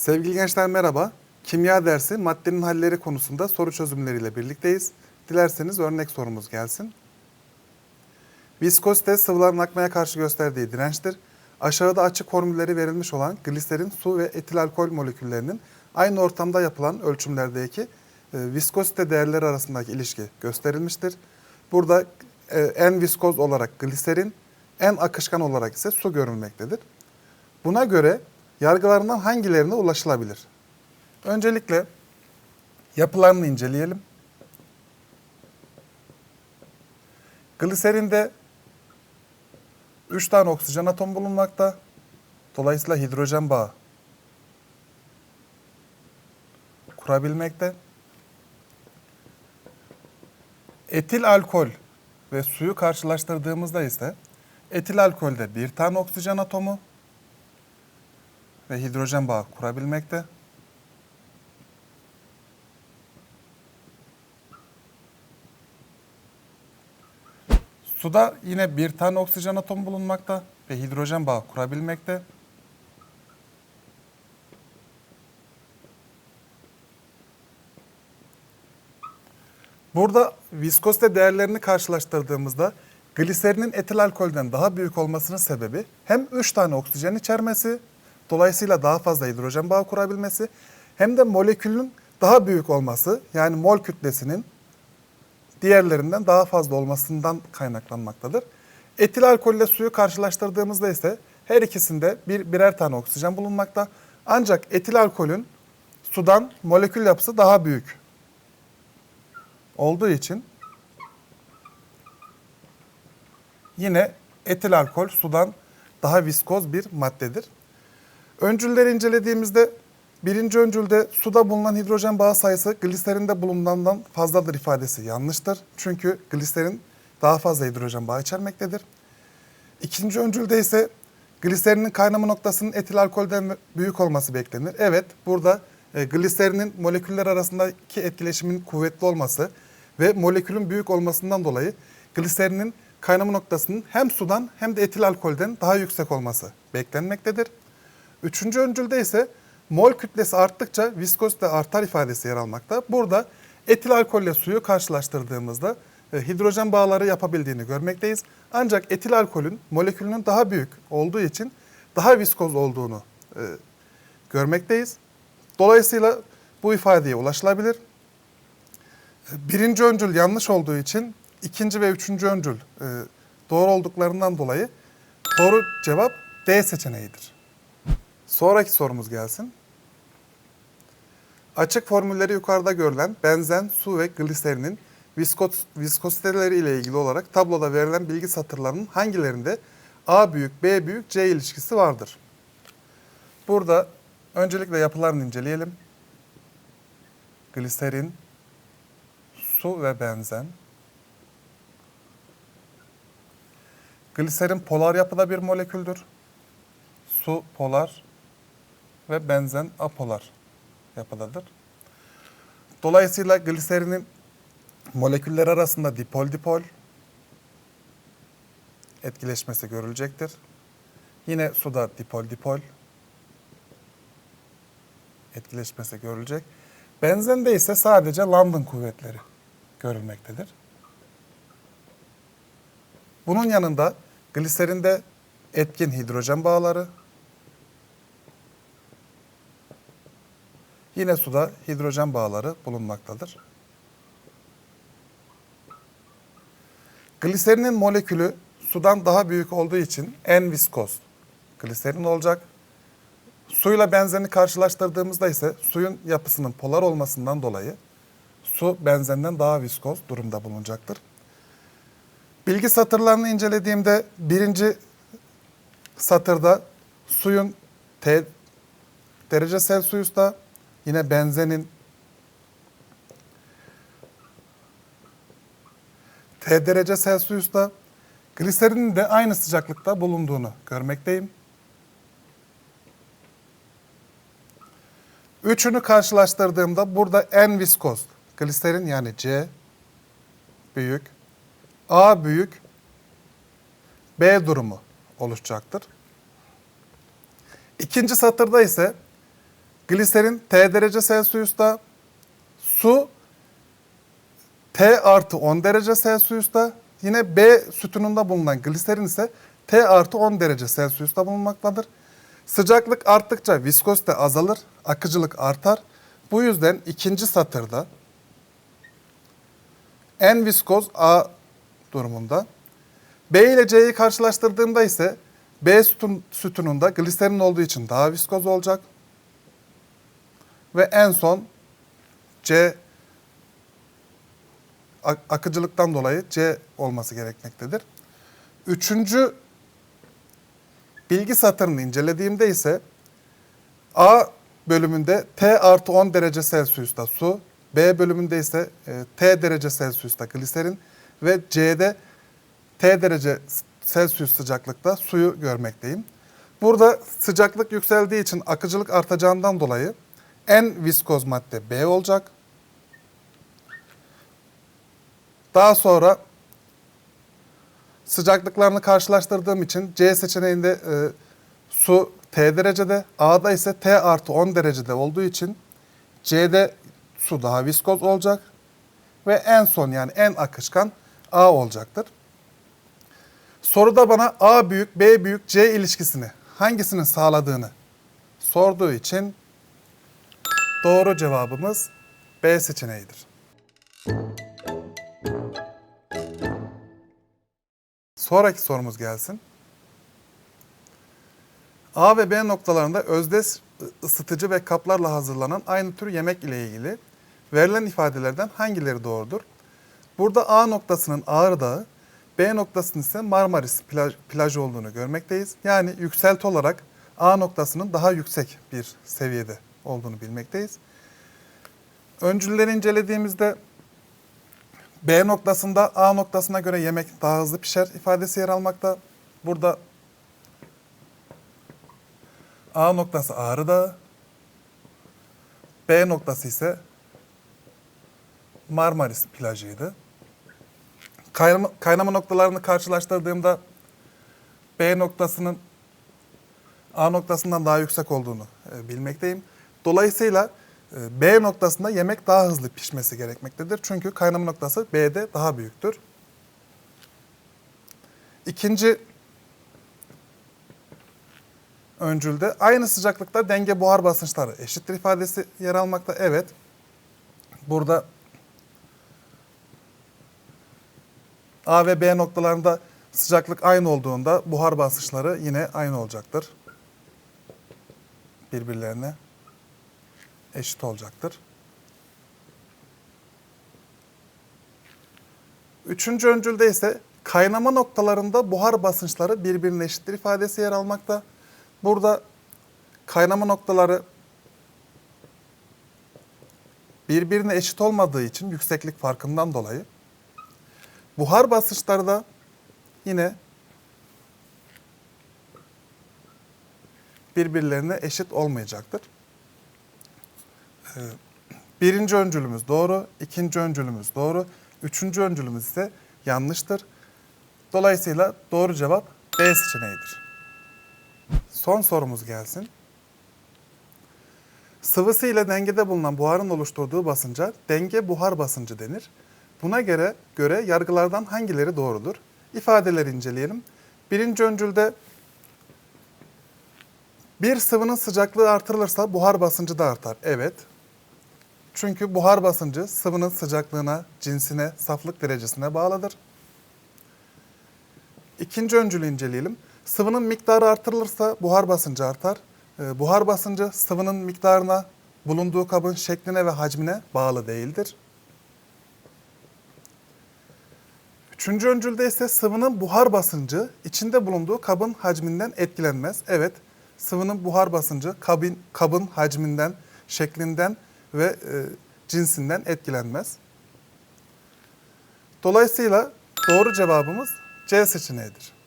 Sevgili gençler merhaba. Kimya dersi maddenin halleri konusunda soru çözümleriyle birlikteyiz. Dilerseniz örnek sorumuz gelsin. Viskozite sıvıların akmaya karşı gösterdiği dirençtir. Aşağıda açık formülleri verilmiş olan gliserin, su ve etil alkol moleküllerinin aynı ortamda yapılan ölçümlerdeki e, viskozite değerleri arasındaki ilişki gösterilmiştir. Burada e, en viskoz olarak gliserin, en akışkan olarak ise su görülmektedir. Buna göre yargılarından hangilerine ulaşılabilir? Öncelikle yapılarını inceleyelim. Gliserinde 3 tane oksijen atom bulunmakta. Dolayısıyla hidrojen bağı kurabilmekte. Etil alkol ve suyu karşılaştırdığımızda ise etil alkolde bir tane oksijen atomu ve hidrojen bağı kurabilmekte. Suda yine bir tane oksijen atomu bulunmakta ve hidrojen bağı kurabilmekte. Burada viskozite değerlerini karşılaştırdığımızda gliserinin etil alkolden daha büyük olmasının sebebi hem 3 tane oksijen içermesi, dolayısıyla daha fazla hidrojen bağı kurabilmesi, hem de molekülün daha büyük olması, yani mol kütlesinin diğerlerinden daha fazla olmasından kaynaklanmaktadır. Etil alkol ile suyu karşılaştırdığımızda ise her ikisinde bir birer tane oksijen bulunmakta. Ancak etil alkolün sudan molekül yapısı daha büyük olduğu için yine etil alkol sudan daha viskoz bir maddedir. Öncülleri incelediğimizde birinci öncülde suda bulunan hidrojen bağı sayısı gliserinde bulunandan fazladır ifadesi yanlıştır. Çünkü gliserin daha fazla hidrojen bağı içermektedir. İkinci öncülde ise gliserinin kaynama noktasının etil alkolden büyük olması beklenir. Evet burada e, gliserinin moleküller arasındaki etkileşimin kuvvetli olması ve molekülün büyük olmasından dolayı gliserinin kaynama noktasının hem sudan hem de etil alkolden daha yüksek olması beklenmektedir. Üçüncü öncülde ise mol kütlesi arttıkça viskozite artar ifadesi yer almakta. Burada etil alkolle suyu karşılaştırdığımızda e, hidrojen bağları yapabildiğini görmekteyiz. Ancak etil alkolün molekülünün daha büyük olduğu için daha viskoz olduğunu e, görmekteyiz. Dolayısıyla bu ifadeye ulaşılabilir. Birinci öncül yanlış olduğu için ikinci ve üçüncü öncül e, doğru olduklarından dolayı doğru cevap D seçeneğidir. Sonraki sorumuz gelsin. Açık formülleri yukarıda görülen benzen, su ve gliserinin viskos, viskoziteleri ile ilgili olarak tabloda verilen bilgi satırlarının hangilerinde A büyük, B büyük, C ilişkisi vardır? Burada öncelikle yapılarını inceleyelim. Gliserin, su ve benzen. Gliserin polar yapıda bir moleküldür. Su polar ve benzen apolar yapıdadır. Dolayısıyla gliserinin moleküller arasında dipol dipol etkileşmesi görülecektir. Yine suda dipol dipol etkileşmesi görülecek. Benzende ise sadece London kuvvetleri görülmektedir. Bunun yanında gliserinde etkin hidrojen bağları, yine suda hidrojen bağları bulunmaktadır. Gliserinin molekülü sudan daha büyük olduğu için en viskoz gliserin olacak. Suyla benzerini karşılaştırdığımızda ise suyun yapısının polar olmasından dolayı su benzenden daha viskoz durumda bulunacaktır. Bilgi satırlarını incelediğimde birinci satırda suyun T derece Celsius'ta yine benzenin T derece Celsius'ta gliserinin de aynı sıcaklıkta bulunduğunu görmekteyim. Üçünü karşılaştırdığımda burada en viskoz gliserin yani C büyük, A büyük, B durumu oluşacaktır. İkinci satırda ise gliserin T derece Celsius'ta, su T artı 10 derece Celsius'ta, yine B sütununda bulunan gliserin ise T artı 10 derece Celsius'ta bulunmaktadır. Sıcaklık arttıkça viskozite azalır, akıcılık artar. Bu yüzden ikinci satırda en viskoz A durumunda. B ile C'yi karşılaştırdığımda ise B sütun, sütununda gliserin olduğu için daha viskoz olacak. Ve en son C ak- akıcılıktan dolayı C olması gerekmektedir. Üçüncü bilgi satırını incelediğimde ise A bölümünde T artı 10 derece Celsius'ta su, B bölümünde ise e, T derece Celsius'ta gliserin ve C'de T derece Celsius sıcaklıkta suyu görmekteyim. Burada sıcaklık yükseldiği için akıcılık artacağından dolayı en viskoz madde B olacak. Daha sonra sıcaklıklarını karşılaştırdığım için C seçeneğinde e, su T derecede, A'da ise T artı 10 derecede olduğu için C'de su daha viskoz olacak ve en son yani en akışkan A olacaktır. Soruda bana A büyük, B büyük, C ilişkisini hangisinin sağladığını sorduğu için doğru cevabımız B seçeneğidir. Sonraki sorumuz gelsin. A ve B noktalarında özdeş ısıtıcı ve kaplarla hazırlanan aynı tür yemek ile ilgili verilen ifadelerden hangileri doğrudur? Burada A noktasının Ağrı Dağı, B noktasının ise Marmaris plaj, plajı olduğunu görmekteyiz. Yani yükselti olarak A noktasının daha yüksek bir seviyede olduğunu bilmekteyiz. Öncülleri incelediğimizde B noktasında A noktasına göre yemek daha hızlı pişer ifadesi yer almakta. Burada A noktası Ağrı Dağı, B noktası ise Marmaris plajıydı. Kaynama, kaynama noktalarını karşılaştırdığımda B noktasının A noktasından daha yüksek olduğunu e, bilmekteyim. Dolayısıyla e, B noktasında yemek daha hızlı pişmesi gerekmektedir. Çünkü kaynama noktası B'de daha büyüktür. İkinci öncülde aynı sıcaklıkta denge buhar basınçları eşittir ifadesi yer almakta. Evet. Burada A ve B noktalarında sıcaklık aynı olduğunda buhar basınçları yine aynı olacaktır. Birbirlerine eşit olacaktır. Üçüncü öncülde ise kaynama noktalarında buhar basınçları birbirine eşittir ifadesi yer almakta. Burada kaynama noktaları birbirine eşit olmadığı için yükseklik farkından dolayı buhar basınçları da yine birbirlerine eşit olmayacaktır. Birinci öncülümüz doğru, ikinci öncülümüz doğru, üçüncü öncülümüz ise yanlıştır. Dolayısıyla doğru cevap B seçeneğidir. Son sorumuz gelsin. Sıvısı ile dengede bulunan buharın oluşturduğu basınca denge buhar basıncı denir. Buna göre, göre yargılardan hangileri doğrudur? İfadeleri inceleyelim. Birinci öncülde bir sıvının sıcaklığı artırılırsa buhar basıncı da artar. Evet. Çünkü buhar basıncı sıvının sıcaklığına, cinsine, saflık derecesine bağlıdır. İkinci öncülü inceleyelim. Sıvının miktarı artırılırsa buhar basıncı artar. Ee, buhar basıncı sıvının miktarına, bulunduğu kabın şekline ve hacmine bağlı değildir. Üçüncü öncülde ise sıvının buhar basıncı içinde bulunduğu kabın hacminden etkilenmez. Evet, sıvının buhar basıncı kabin, kabın hacminden, şeklinden ve e, cinsinden etkilenmez. Dolayısıyla doğru cevabımız C seçeneğidir.